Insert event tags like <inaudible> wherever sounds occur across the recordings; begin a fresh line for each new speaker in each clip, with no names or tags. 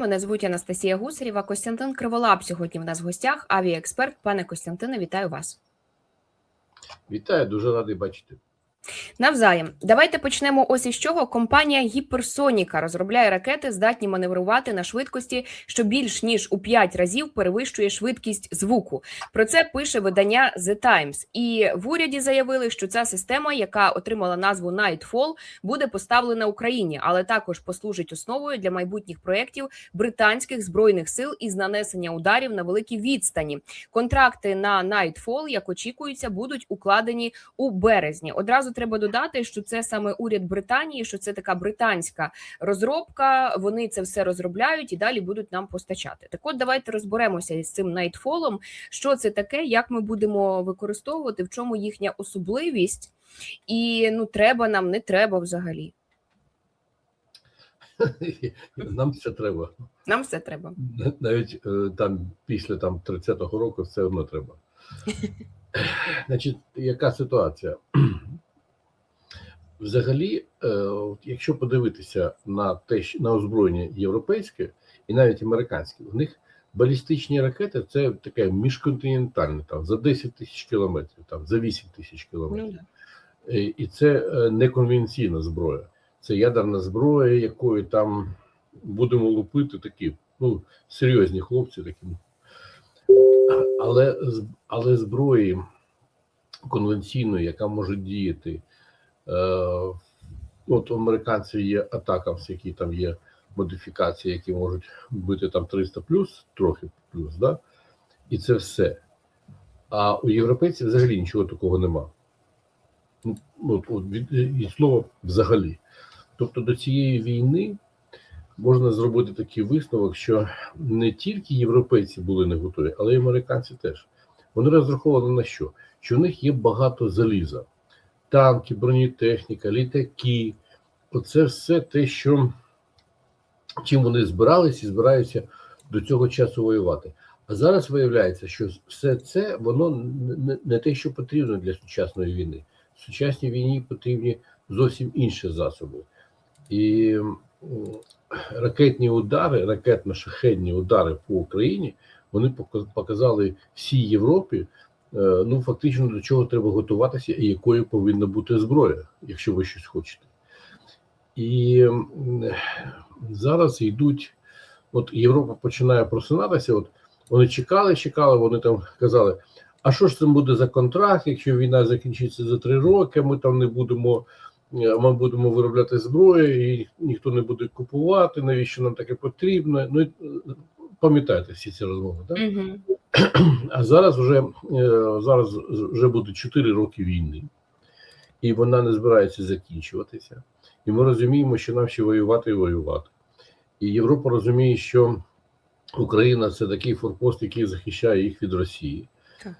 Мене звуть Анастасія Гусарєва. Костянтин Криволап сьогодні в нас в гостях. Авіаексперт. Пане Костянтине, вітаю вас.
Вітаю, дуже радий бачити.
Навзаєм, давайте почнемо. Ось із чого компанія Гіперсоніка розробляє ракети, здатні маневрувати на швидкості, що більш ніж у 5 разів перевищує швидкість звуку. Про це пише видання The Times. І в уряді заявили, що ця система, яка отримала назву Nightfall, буде поставлена Україні, але також послужить основою для майбутніх проєктів британських збройних сил із нанесення ударів на великій відстані. Контракти на Nightfall, як очікується, будуть укладені у березні. Одразу треба додати, що це саме уряд Британії, що це така британська розробка. Вони це все розробляють і далі будуть нам постачати. Так, от давайте розберемося із цим Nightfall, що це таке, як ми будемо використовувати, в чому їхня особливість, і ну треба нам, не треба взагалі. <laughs>
Нам це треба.
Нам все треба.
Навіть е, там після там 30-го року все одно треба. <laughs> Значить, яка ситуація? Взагалі, е, якщо подивитися на те, що- на озброєння європейське і навіть американське, у них балістичні ракети це таке міжконтинентальне, там за 10 тисяч кілометрів, там за 8 тисяч
Ну,
кілометрів.
да.
І і це е, неконвенційна зброя. Це ядерна зброя, якою там будемо лупити такі, ну, серйозні хлопці такі. Але, але зброї конвенційної, яка може діяти. Е, от у американців є атакамс, які там є модифікації, які можуть бити там 300 плюс, трохи плюс, да? і це все. А у європейців взагалі нічого такого нема. Ну, от, от від слова взагалі. Тобто до цієї війни можна зробити такий висновок, що не тільки європейці були не готові, але й американці теж. Вони розраховували на що? Що в них є багато заліза, танки, бронетехніка, літаки. Оце все те, що чим вони збирались і збираються до цього часу воювати. А зараз виявляється, що все це воно не- те, що потрібно для сучасної війни. В сучасній війні потрібні зовсім інші засоби. І ракетні удари, ракетно-шахедні удари по Україні, вони пока- показали всій Європі, ну фактично до чого треба готуватися і якою повинна бути зброя, якщо ви щось хочете. І зараз йдуть, от Європа починає просинатися. От вони чекали, чекали, вони там казали. А що ж це буде за контракт, якщо війна закінчиться за три роки, ми там не будемо, е, ми будемо виробляти зброю, і ніхто не буде купувати, навіщо нам таке потрібно? Ну е, пам'ятаєте всі ці розмови, так?
Мгм.
А зараз вже е, зараз вже буде 4 роки війни, і вона не збирається закінчуватися. І ми розуміємо, що нам ще воювати і воювати. І Європа розуміє, що Україна це такий форпост, який захищає їх від Росії.
Так.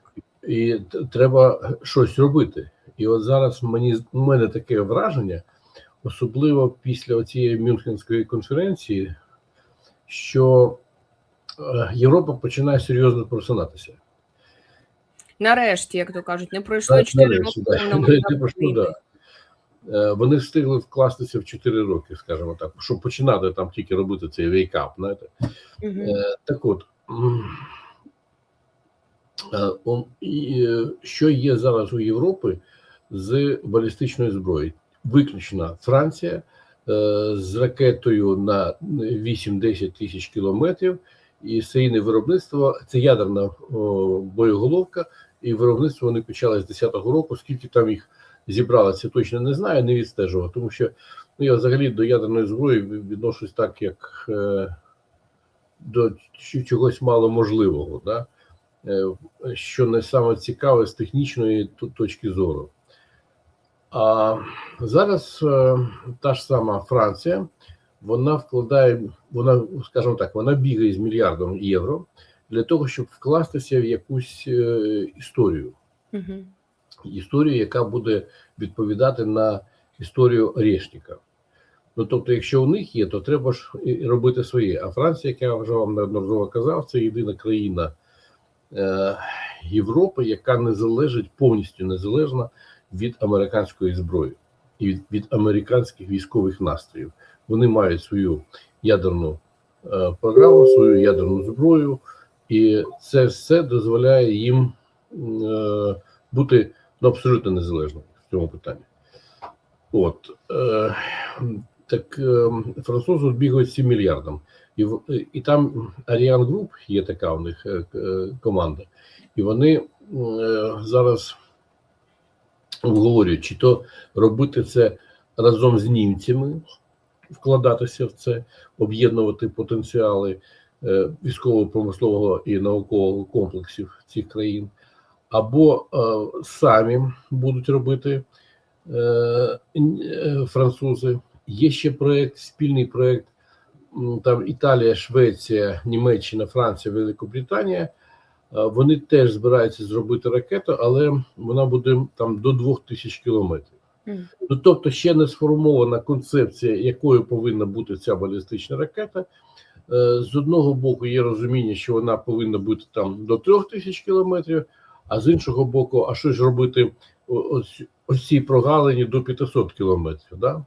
І треба щось робити. І от зараз мені у мене таке враження, особливо після цієї Мюнхенської конференції, що Європа починає серйозно просинатися.
Нарешті, як то кажуть, не пройшло 4 роки.
да. <laughs> да. Е, Вони встигли вкластися в 4 роки, скажімо так, щоб починати там тільки робити цей вейкап. Знаєте. Е, так от е, е, що є зараз у Європи з балістичною зброєю? Виключно Франція е, з ракетою на 8-10 тисяч кілометрів, і серійне виробництво це ядерна о, боєголовка, і виробництво вони почали з 10-го року. Скільки там їх зібралося, точно не знаю, не відстежував, тому що ну, я взагалі до ядерної зброї відношусь так, як. Е, до чогось мало можливого, да? Е, що не саме цікаве з технічної точки зору. А зараз е, та ж сама Франція, вона вкладає, вона, скажімо так, вона бігає з мільярдом євро для того, щоб вкластися в якусь е, історію.
Мгм.
Історію, яка буде відповідати на історію Орешника. Ну тобто, якщо у них є, то треба ж робити своє. А Франція, як я вже вам неодноразово казав, це єдина країна е, Європи, яка не залежить повністю незалежна від американської зброї і від, від американських військових настроїв. Вони мають свою ядерну е, програму, свою ядерну зброю, і це все дозволяє їм е, бути ну, абсолютно незалежними в цьому питанні. От е, так французи бігають 7 мільярдам. І, і там Ariane Group є така у них команда, і вони зараз обговорюють, чи то робити це разом з німцями, вкладатися в це, об'єднувати потенціали е, військово-промислового і наукового комплексів цих країн, або е, самі будуть робити е, французи. Є ще проект, спільний проект. Там Італія, Швеція, Німеччина, Франція, Великобританія. Вони теж збираються зробити ракету, але вона буде там до 2000 кілометрів. Ну, тобто ще не сформована концепція, якою повинна бути ця балістична ракета. Е, З одного боку, є розуміння, що вона повинна бути там до 3000 кілометрів, а з іншого боку, а що ж робити ось, ось цій прогалині до 500 кілометрів? Да?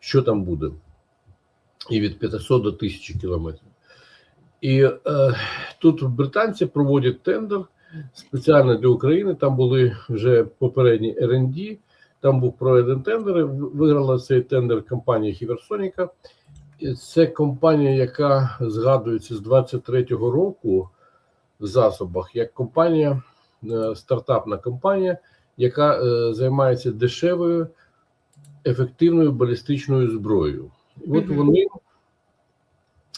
Що там буде? І від 500 до 1000 кілометрів. І е, тут британці проводять тендер спеціально для України. Там були вже попередні РНД, там був проведений тендер. Виграла цей тендер компанія Хіверсоніка. І Це компанія, яка згадується з 23-го року в засобах, як компанія, е, стартапна компанія, яка е, займається дешевою, ефективною балістичною зброєю. І от вони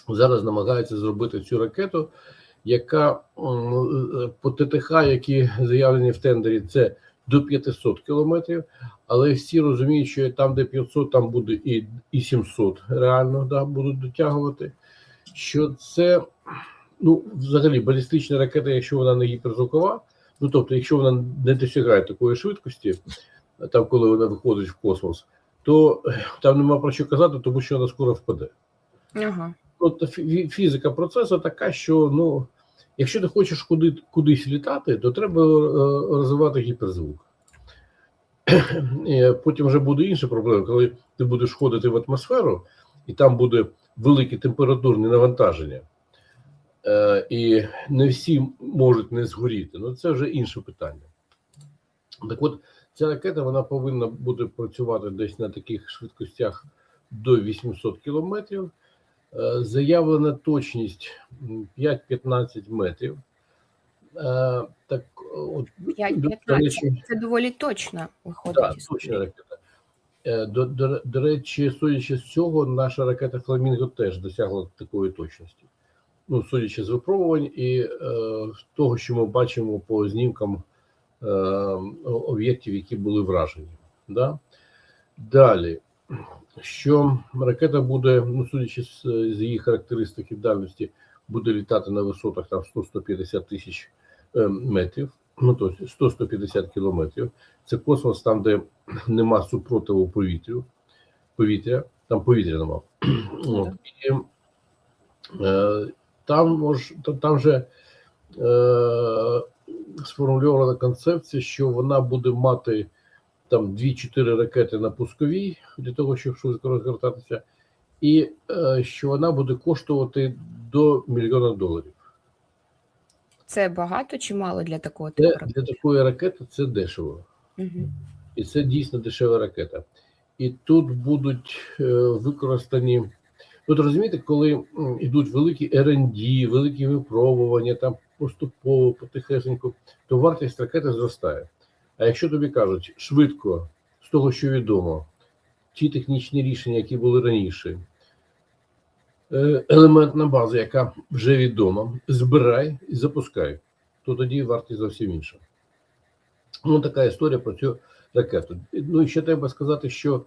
зараз намагаються зробити цю ракету, яка е, по ТТХ, які заявлені в тендері, це до 500 кілометрів, але всі розуміють, що там, де 500, там буде і, і 700 реально да, будуть дотягувати. Що це ну, взагалі балістична ракета, якщо вона не гіперзвукова, ну тобто, якщо вона не досягає такої швидкості, там коли вона виходить в космос, то там нема про що казати, тому що вона скоро впаде.
Ага.
От фізика процесу така, що ну, якщо ти хочеш куди, кудись літати, то треба е, розвивати гіперзвук. <clears throat> Потім вже буде інша проблема, коли ти будеш входити в атмосферу, і там буде велике температурне навантаження, е, і не всі можуть не згоріти. Ну це вже інше питання. Так от, ця ракета вона повинна буде працювати десь на таких швидкостях до 800 кілометрів. Е, Заявлена точність 5-15 метрів. Е, Так, от,
5-15. Це доволі точно виходить.
так, точна ракета. Е, До, до, до речі, судячи з цього, наша ракета Фламінго теж досягла такої точності. Ну, судячи з випробувань і е, того, що ми бачимо по знімкам е, об'єктів, які були вражені. Да? Далі, що ракета буде, ну, судячи з, з її характеристик і дальності, буде літати на висотах там 100-150 тисяч е, метрів, ну тобто 100-150 кілометрів. Це космос там, де нема супротиву повітрю, повітря, там повітря нема. От. І, е, там, мож, та- там же е, сформульована концепція, що вона буде мати там 2-4 ракети на пусковій для того, щоб швидко розгортатися, і е, що вона буде коштувати до мільйона доларів.
Це багато чи мало для такого
Це,
типу?
для такої ракети це дешево.
Угу.
І це дійсно дешева ракета. І тут будуть е, використані. От розумієте, коли йдуть великі R&D, великі випробування, там поступово, потихесеньку, то вартість ракети зростає. А якщо тобі кажуть швидко, з того, що відомо, ті технічні рішення, які були раніше, е, елементна база, яка вже відома, збирай і запускай, то тоді вартість зовсім інша. Ну, така історія про цю ракету. Ну і ще треба сказати, що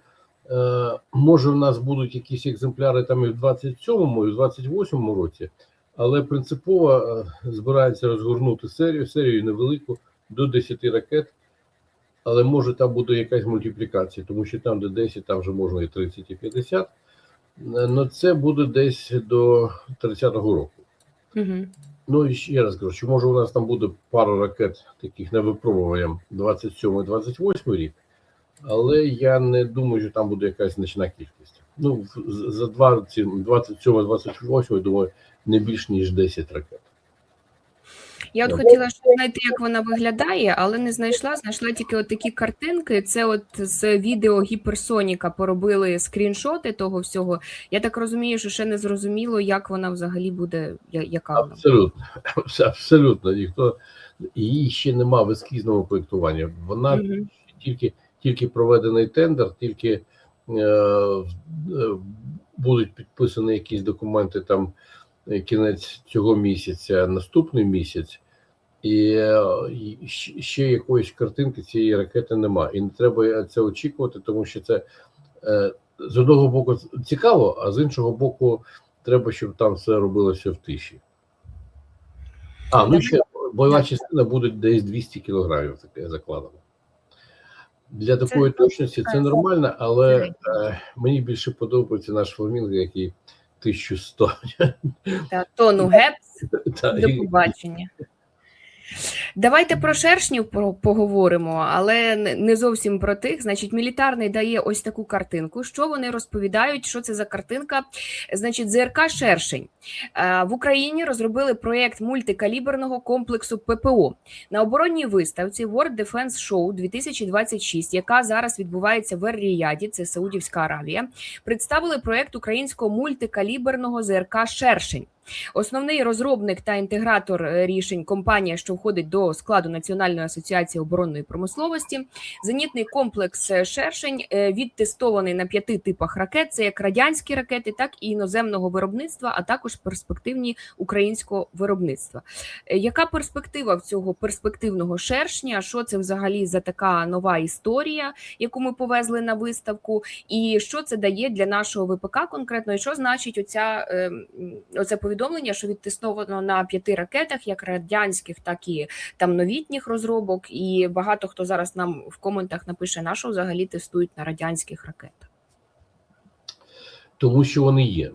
е, може в нас будуть якісь екземпляри там і в 27-му, і в 28-му році, але принципово е, збирається розгорнути серію, серію невелику до 10 ракет. Але може там буде якась мультиплікація, тому що там, де 10, там вже можна і 30, і 50. Але це буде десь до 30-го року.
Угу.
Ну і ще раз кажу, що може у нас там буде пара ракет таких на випробування 27-28 рік, але я не думаю, що там буде якась значна кількість. ну, за 27 28 думаю, не більш ніж 10 ракет.
Я от хотіла ще знайти, як вона виглядає, але не знайшла. Знайшла тільки от такі картинки. Це от з відео гіперсоніка поробили скріншоти того всього. Я так розумію, що ще не зрозуміло, як вона взагалі буде, яка вона.
Абсолютно, <laughs> абсолютно ніхто її ще нема в ескізному проєктуванні. Вона
Мгм.
тільки, тільки проведений тендер, тільки е, е, будуть підписані якісь документи там е, кінець цього місяця, наступний місяць, і, е, ще якоїсь картинки цієї ракети нема. І не треба це очікувати, тому що це е, з одного боку цікаво, а з іншого боку, треба, щоб там все робилося в тиші. А, ну ще бойова частина буде десь 200 кілограмів, таке закладено. Для такої точності це нормально, але е, мені більше подобається наш фламінго, який 1100.
Та тону гепс. До побачення. Давайте про шершнів поговоримо, але не- не зовсім про тих. Значить, мілітарний дає ось таку картинку. Що вони розповідають? Що це за картинка? Значить, ЗРК Шершень Е, в Україні розробили проєкт мультикаліберного комплексу ППО на оборонній виставці World Defense Show 2026, яка зараз відбувається в Ер-Ріяді, це Саудівська Аравія. Представили проєкт українського мультикаліберного ЗРК Шершень. Основний розробник та інтегратор е, рішень компанія, що входить до складу Національної асоціації оборонної промисловості. Зенітний комплекс е, Шершень е, відтестований на п'яти типах ракет: це як радянські ракети, так і іноземного виробництва, а також перспективні українського виробництва. Яка перспектива в цього перспективного шершня? Що це взагалі за така нова історія, яку ми повезли на виставку? І що це дає для нашого ВПК конкретно? І що значить оця е, оце повідомлення, що відтестовано на п'яти ракетах, як радянських, так і там новітніх розробок? І багато хто зараз нам в коментах напише, на що взагалі тестують на радянських ракетах.
тому що вони є.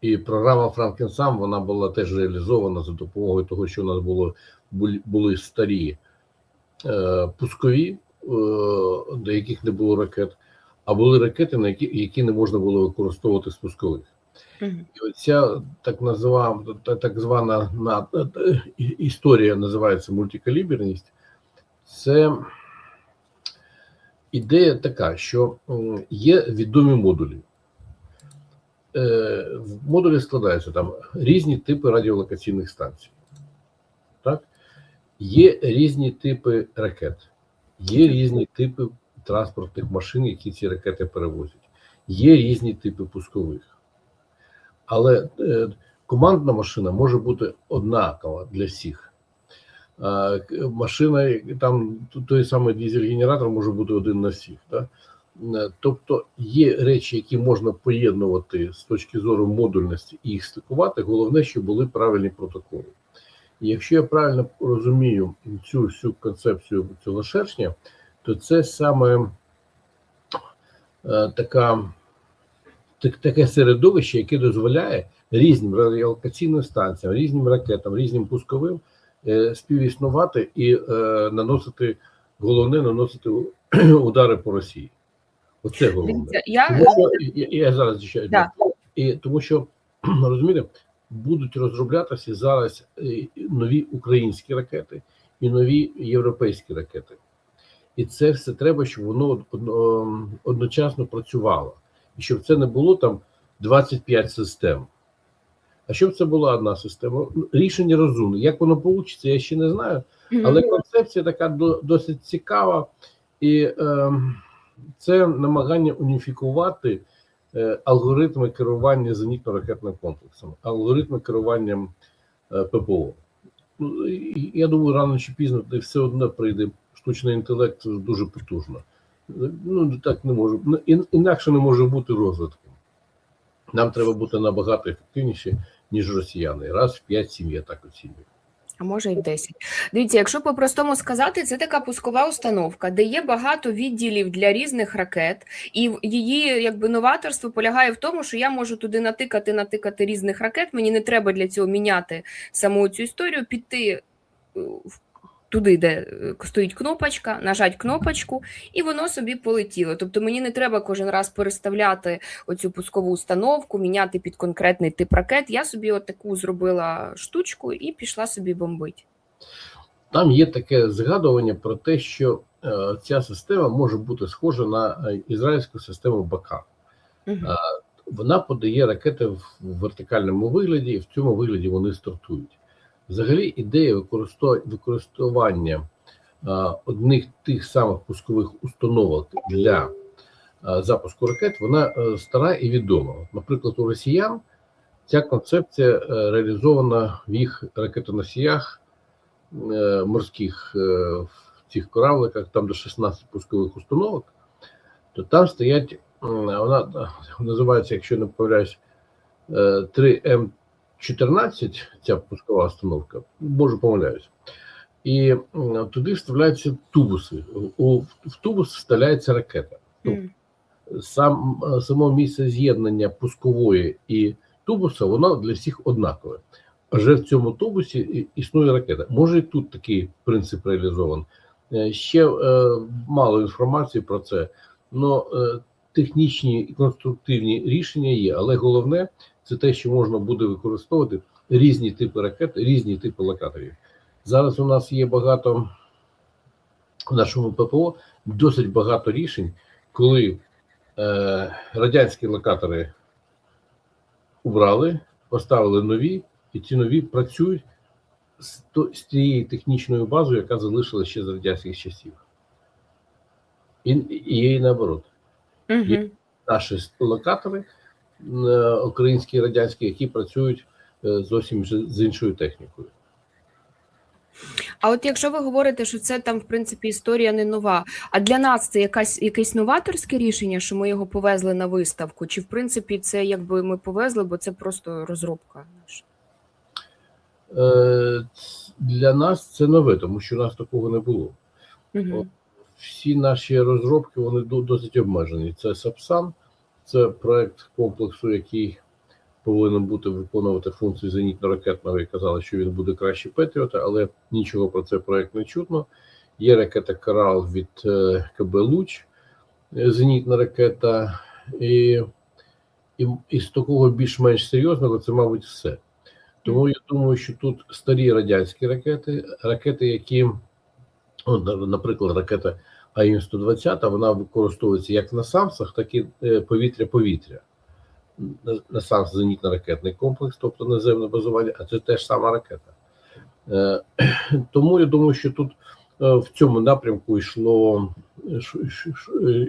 І програма Франкенсам вона була теж реалізована за допомогою того, що у нас було були, старі е, пускові, е, до яких не було ракет, а були ракети, на які, які не можна було використовувати з пускових. І оця так назива, так звана на, історія називається мультикаліберність. Це ідея така, що є відомі модулі. Е, В модулі складаються там різні типи радіолокаційних станцій. Так? Є різні типи ракет, є різні типи транспортних машин, які ці ракети перевозять, є різні типи пускових. Але е, командна машина може бути однакова для всіх. Машина, там той самий дизель-генератор може бути один на всіх. Да? Е, Тобто є речі, які можна поєднувати з точки зору модульності і їх стикувати. Головне, щоб були правильні протоколи. І якщо я правильно розумію цю всю концепцію цього шершня, то це саме е, така так- таке середовище, яке дозволяє різним радіолокаційним станціям, різним ракетам, різним пусковим е, співіснувати і е, наносити головне наносити <clears throat> удари по Росії. Оце головне.
Я
Тому що я, я зараз ще
Да.
і тому, що <clears throat> розумієте, будуть розроблятися зараз е, нові українські ракети і нові європейські ракети. І це все треба, щоб воно одночасно працювало. І щоб це не було там 25 систем. А щоб це була одна система. Ну, Рішення розумне. Як воно вийде, я ще не знаю. Але концепція така досить цікава, і ем, це намагання уніфікувати е, алгоритми керування зенітно-ракетним комплексом, алгоритми керуванням е, ППО. Ну, Я думаю, рано чи пізно все одно прийде штучний інтелект дуже потужно. Ну так не може ну, інакше не може бути розвитком. Нам треба бути набагато ефективніші, ніж росіяни. Раз в 5-7 я так оцінюю.
А може в 10. Дивіться, якщо по-простому сказати, це така пускова установка, де є багато відділів для різних ракет, і її якби новаторство полягає в тому, що я можу туди натикати, натикати різних ракет. Мені не треба для цього міняти саму цю історію, піти е, в туди, де е, стоїть кнопочка, нажать кнопочку, і воно собі полетіло. Тобто мені не треба кожен раз переставляти оцю пускову установку, міняти під конкретний тип ракет. Я собі от таку зробила штучку і пішла собі бомбить.
Там є таке згадування про те, що е, ця система може бути схожа на е, ізраїльську систему БАКА.
Мгм.
Вона подає ракети в вертикальному вигляді, і в цьому вигляді вони стартують. Взагалі, ідея використання одних тих самих пускових установок для запуску ракет, вона е, стара і відома. Наприклад, у росіян ця концепція е, реалізована в їх ракетоносіях е, морських в цих корабликах, там до 16 пускових установок, то там стоять, вона називається, якщо не помиляюсь, 3М. 14 ця пускова установка, може помиляюсь, і туди вставляються тубуси. У, В тубус вставляється ракета.
Mm.
Сам е, само місце з'єднання пускової і тубуса, воно для всіх однакове. Вже в цьому тубусі існує ракета. Може, і тут такий принцип реалізований. Е, ще е, мало інформації про це, але технічні і конструктивні рішення є, але головне це те, що можна буде використовувати різні типи ракет, різні типи локаторів. Зараз у нас є багато в нашому ППО досить багато рішень, коли е, радянські локатори убрали, поставили нові, і ці нові працюють з, то- з тією технічною базою, яка залишилася ще з радянських часів. І, і і наоборот.
Мгм.
Наші локатори українські і радянські, які працюють е, зовсім з іншою технікою.
А от якщо ви говорите, що це там, в принципі, історія не нова, а для нас це якась якесь новаторське рішення, що ми його повезли на виставку, чи в принципі це якби ми повезли, бо це просто розробка наша?
Е, Для нас це нове, тому що у нас такого не було.
Угу.
всі наші розробки вони досить обмежені. Це Сапсан, це проект комплексу, який повинен бути виконувати функції зенітно-ракетного. І казали, що він буде краще Петріота, але нічого про цей проект не чутно. Є ракета Корал від е, КБ Луч, е, зенітна ракета, і, і, і з такого більш-менш серйозного це, мабуть, все. Тому я думаю, що тут старі радянські ракети, ракети, які От, на- наприклад, ракета АІМ-120, вона використовується як на самсах, так і е, повітря-повітря. На- самс зенітно-ракетний комплекс, тобто наземне базування, а це теж сама ракета. Е, <clears throat> Тому я думаю, що тут е, в цьому напрямку йшло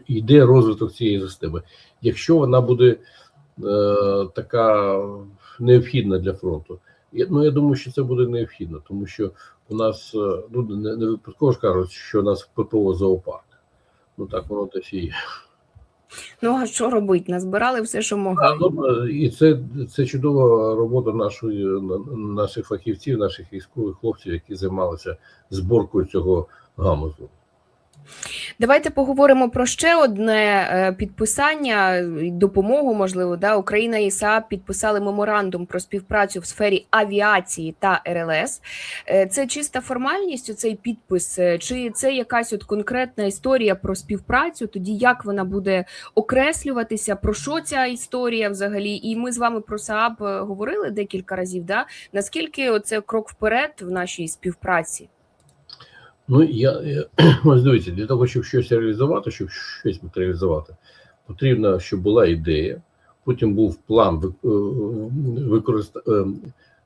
йде розвиток цієї системи. Якщо вона буде така необхідна для фронту, ну я думаю, що це буде необхідно, тому що у нас е, ну не, не випадково ж кажуть, що у нас ППО зоопарк. Ну так воно десь і є.
Ну а що робити? Назбирали все, що могли.
А, ну, е, і це, це чудова робота нашої наших фахівців, наших військових хлопців, які займалися зборкою цього гамузу.
Давайте поговоримо про ще одне е, підписання, допомогу, можливо, да Україна і САП підписали меморандум про співпрацю в сфері авіації та РЛС. Е, Це чиста формальність, у цей підпис, е, чи це якась от конкретна історія про співпрацю? Тоді як вона буде окреслюватися? Про що ця історія взагалі? І ми з вами про САП е, говорили декілька разів. Да? Наскільки це крок вперед в нашій співпраці?
Ну я, я <clears throat> ось дивіться, для того, щоб щось реалізувати, щоб щось матеріалізувати, потрібно, щоб була ідея, потім був план е, е,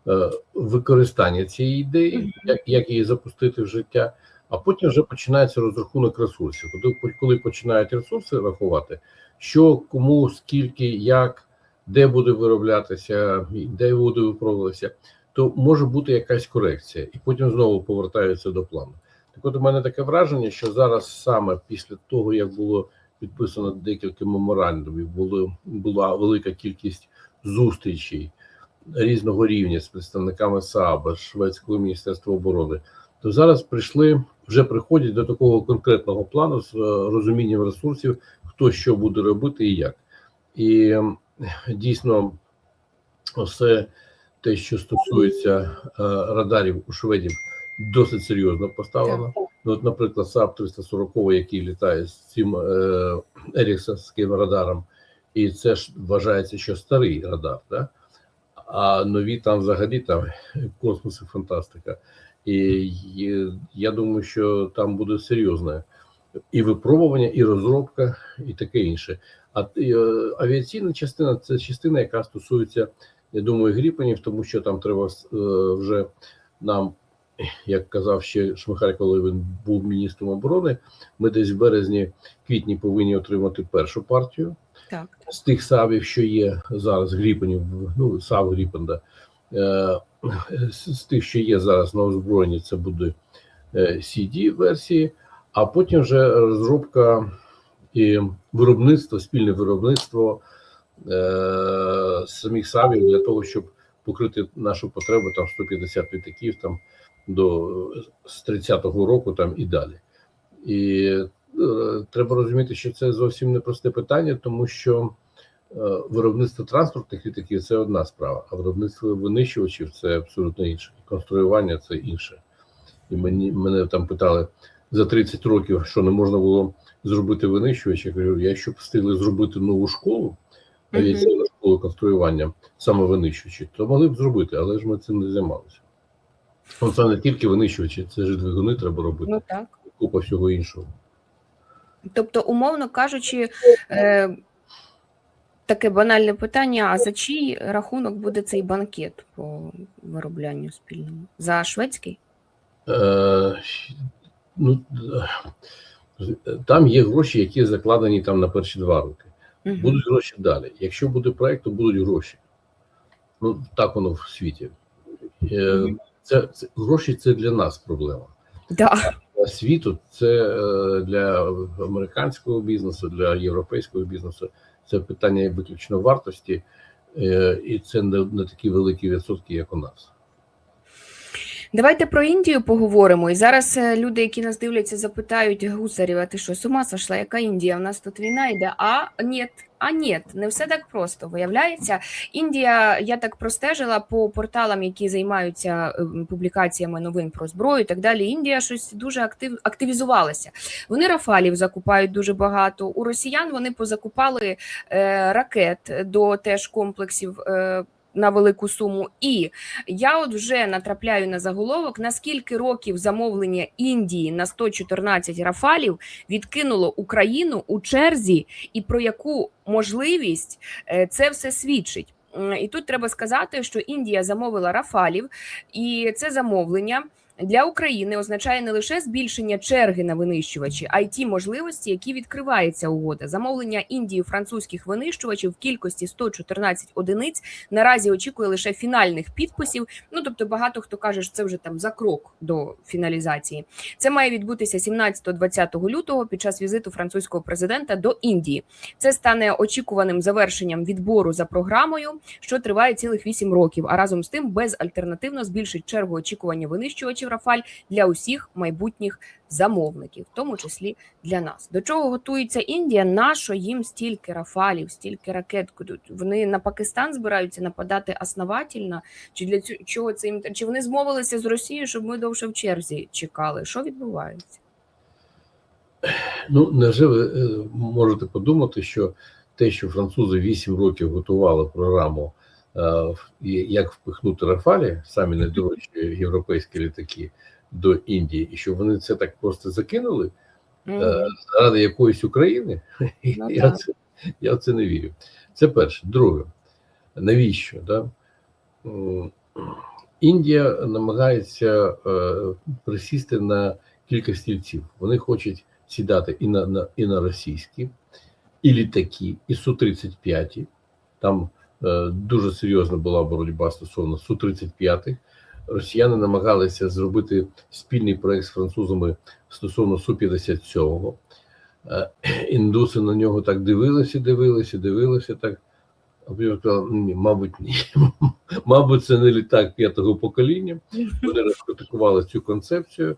е, використання цієї ідеї, як, як її запустити в життя, а потім вже починається розрахунок ресурсів. Коли, коли починають ресурси рахувати, що кому, скільки, як, де буде вироблятися, де буде випробуватися, то може бути якась корекція, і потім знову повертаються до плану. Так от у мене таке враження, що зараз саме після того, як було підписано декілька меморандумів, було, була велика кількість зустрічей різного рівня з представниками СААБа, Шведського міністерства оборони, то зараз прийшли, вже приходять до такого конкретного плану з е, розумінням ресурсів, хто що буде робити і як. І дійсно, все те, що стосується е, радарів у шведів, досить серйозно поставлена. Ну, от, наприклад, САП 340, який літає з цим е, Еріксонським радаром, і це ж вважається, що старий радар, да? а нові там взагалі там <laughs> космос і фантастика. І, і я думаю, що там буде серйозне і випробування, і розробка, і таке інше. А е, авіаційна частина це частина, яка стосується, я думаю, гріпенів, тому що там треба е, вже нам, як казав ще Шмихаль, коли він був міністром оборони, ми десь в березні, квітні повинні отримати першу партію
Так.
з тих савів, що є зараз гріпенів, ну сав Гріпен, да, е, з, з тих, що є зараз на озброєнні, це буде е, CD версії, а потім вже розробка і виробництво, спільне виробництво е, самих савів для того, щоб покрити нашу потребу там 150 літаків там до з 30-го року там і далі. І е, треба розуміти, що це зовсім непросте питання, тому що е, виробництво транспортних літаків це одна справа, а виробництво винищувачів це абсолютно інше. Конструювання це інше. І мені мене там питали за 30 років, що не можна було зробити винищувач. Я кажу, якщо б встигли зробити нову школу, авіаційну школу конструювання саме винищувачі, то могли б зробити, але ж ми цим не займалися. Ну, це не тільки винищувачі, це ж двигуни треба робити,
Ну так.
купа всього іншого.
Тобто, умовно кажучи, е, таке банальне питання: а за чий рахунок буде цей банкет по вироблянню спільному? За шведський?
Е, ну, там є гроші, які закладені там на перші два роки.
Мгм.
Будуть гроші далі. Якщо буде проект, то будуть гроші. Ну так воно в світі. Е,
Мгм.
Це, це гроші це для нас проблема.
Да.
Для світу це е, для американського бізнесу, для європейського бізнесу. Це питання виключно вартості, е, і це не, не такі великі відсотки, як у нас.
Давайте про Індію поговоримо. І зараз е, люди, які нас дивляться, запитають гусарів, а ти що, з ума сошла? Яка Індія? У нас тут війна йде. А ні, а ні, не все так просто. Виявляється, Індія, я так простежила по порталам, які займаються е, публікаціями новин про зброю і так далі. Індія щось дуже актив, активізувалася. Вони рафалів закупають дуже багато. У росіян вони позакупали е, ракет до теж комплексів. Е, на велику суму, і я от вже натрапляю на заголовок, на скільки років замовлення Індії на 114 рафалів відкинуло Україну у черзі, і про яку можливість е, це все свідчить. І тут треба сказати, що Індія замовила рафалів, і це замовлення. Для України означає не лише збільшення черги на винищувачі, а й ті можливості, які відкривається угода. Замовлення Індії французьких винищувачів в кількості 114 одиниць наразі очікує лише фінальних підписів. Ну тобто, багато хто каже, що це вже там за крок до фіналізації. Це має відбутися 17-20 лютого під час візиту французького президента до Індії. Це стане очікуваним завершенням відбору за програмою, що триває цілих 8 років. А разом з тим безальтернативно збільшить чергу очікування винищувачів Рафаль для усіх майбутніх замовників, в тому числі для нас. До чого готується Індія? Нащо їм стільки рафалів, стільки ракет? Вони на Пакистан збираються нападати основательно? Чи для чого це їм? Чи вони змовилися з Росією, щоб ми довше в черзі чекали? Що відбувається?
Ну, невже ви е, можете подумати, що те, що французи 8 років готували програму, як впихнути Рафалі, самі найдорожчі європейські літаки до Індії, і що вони це так просто закинули е, заради якоїсь України, <laughs>
Ну,
я, це, я в це не вірю. Це перше. Друге, навіщо? Да? Індія намагається е, присісти на кілька стільців. Вони хочуть сідати і на, на, і на російські, і літаки, і Су-35. Там е, дуже серйозна була боротьба стосовно Су-35. Росіяни намагалися зробити спільний проект з французами стосовно Су-57. Е, Індуси на нього так дивилися, дивилися, дивилися так. А потім сказали, ні, мабуть, ні. <laughs> Мабуть, це не літак п'ятого покоління. Вони розкритикували цю концепцію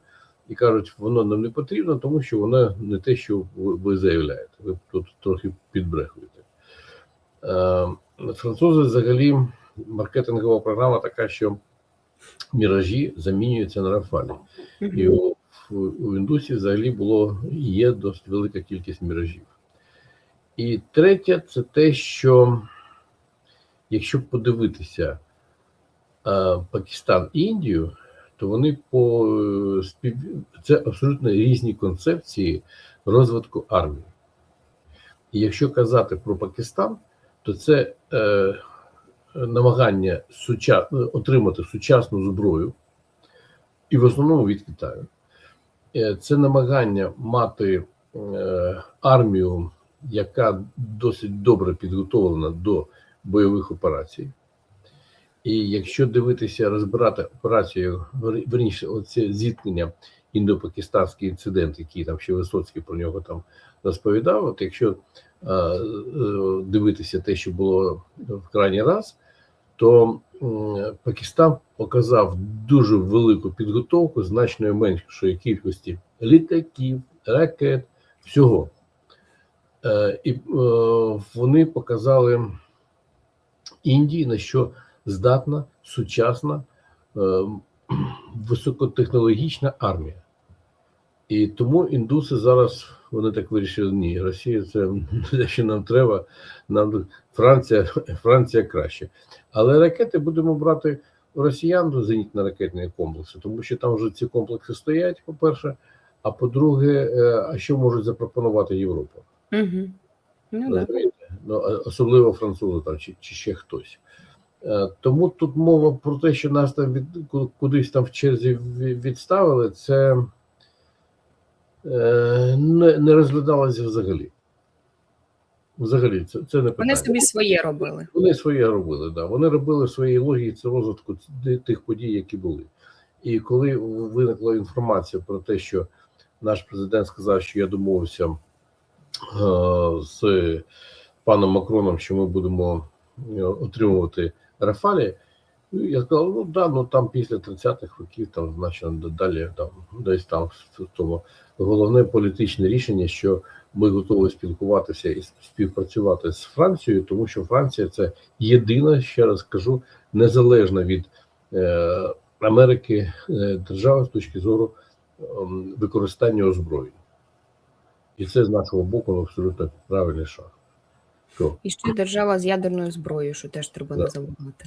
і кажуть, воно нам не потрібно, тому що воно не те, що ви, ви заявляєте. Ви тут трохи підбрехуєте. Е, французи взагалі маркетингова програма така, що міражі замінюються на Рафалі. І у, у індусі взагалі було є досить велика кількість міражів. І третє, це те, що якщо подивитися е, Пакистан і Індію, то вони по е, спів... це абсолютно різні концепції розвитку армії. І якщо казати про Пакистан, то це е, намагання суча... отримати сучасну зброю, і в основному від Китаю. Е, Це намагання мати е, армію, яка досить добре підготовлена до бойових операцій. І якщо дивитися, розбирати операцію, вер- верніше, оце зіткнення індопакистанський інцидент, який там ще Висоцький про нього там розповідав. От якщо е, е, дивитися те, що було в крайній раз, то Пакистан показав дуже велику підготовку значно меншої кількості літаків, ракет, всього. Е, І е, вони показали Індії, на що здатна сучасна е, високотехнологічна армія. І тому індуси зараз вони так вирішили: ні, Росія це <laughs> те, що нам треба, нам Франція, Франція краще. Але ракети будемо брати у росіян зенітно-ракетні комплекси, тому що там вже ці комплекси стоять, по-перше. А по-друге, е, а що можуть запропонувати Європа?
Угу. Ну, да.
Ну, особливо французи там чи, чи ще хтось. Е, Тому тут мова про те, що нас там від, кудись там в черзі відставили, це не, не розглядалося взагалі. Взагалі, це, це не питання.
Вони собі своє робили.
Вони своє робили, да. Вони робили в своїй логіці розвитку тих подій, які були. І коли виникла інформація про те, що наш президент сказав, що я домовився е, з паном Макроном, що ми будемо е, отримувати Рафалі, я сказав, ну да, ну там після 30-х років, там, значить, д- далі там десь там тому головне політичне рішення, що ми готові спілкуватися і співпрацювати з Францією, тому що Франція це єдина, ще раз кажу, незалежна від е, Америки е, держава з точки зору ем, використання озброєнь. І це з нашого боку абсолютно правильний шаг. Що?
І ще держава з ядерною зброєю, що теж треба не забувати,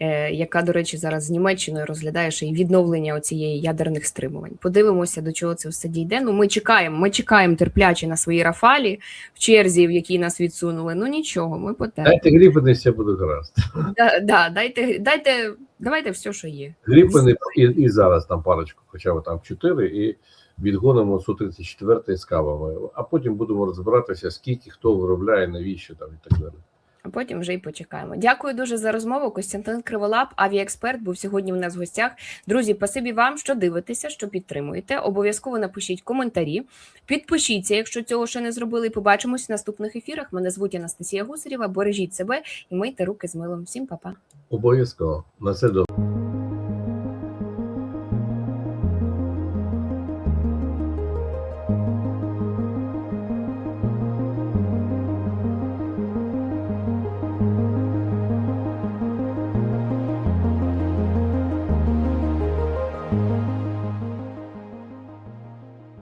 е, яка, до речі, зараз з Німеччиною розглядає ще й відновлення оцієї ядерних стримувань. Подивимося, до чого це все дійде. Ну, ми чекаємо, ми чекаємо терпляче на свої рафалі в черзі, в якій нас відсунули. Ну нічого, ми потерпимо.
Дайте гріпини, все буде гаразд.
Да, да, дайте, дайте, давайте все, що є.
Гріпини і, і зараз там парочку, хоча б там чотири, і відгонимо Су-34 з кавами, а потім будемо розбиратися, скільки хто виробляє, навіщо там і так далі.
А потім вже й почекаємо. Дякую дуже за розмову. Костянтин Криволап, авіаексперт, був сьогодні у нас в гостях. Друзі, спасибі вам, що дивитеся, що підтримуєте. Обов'язково напишіть коментарі. Підпишіться, якщо цього ще не зробили. І побачимось в наступних ефірах. Мене звуть Анастасія Гусарєва. Бережіть себе і мийте руки з милом. Всім па-па.
Обов'язково на це добре.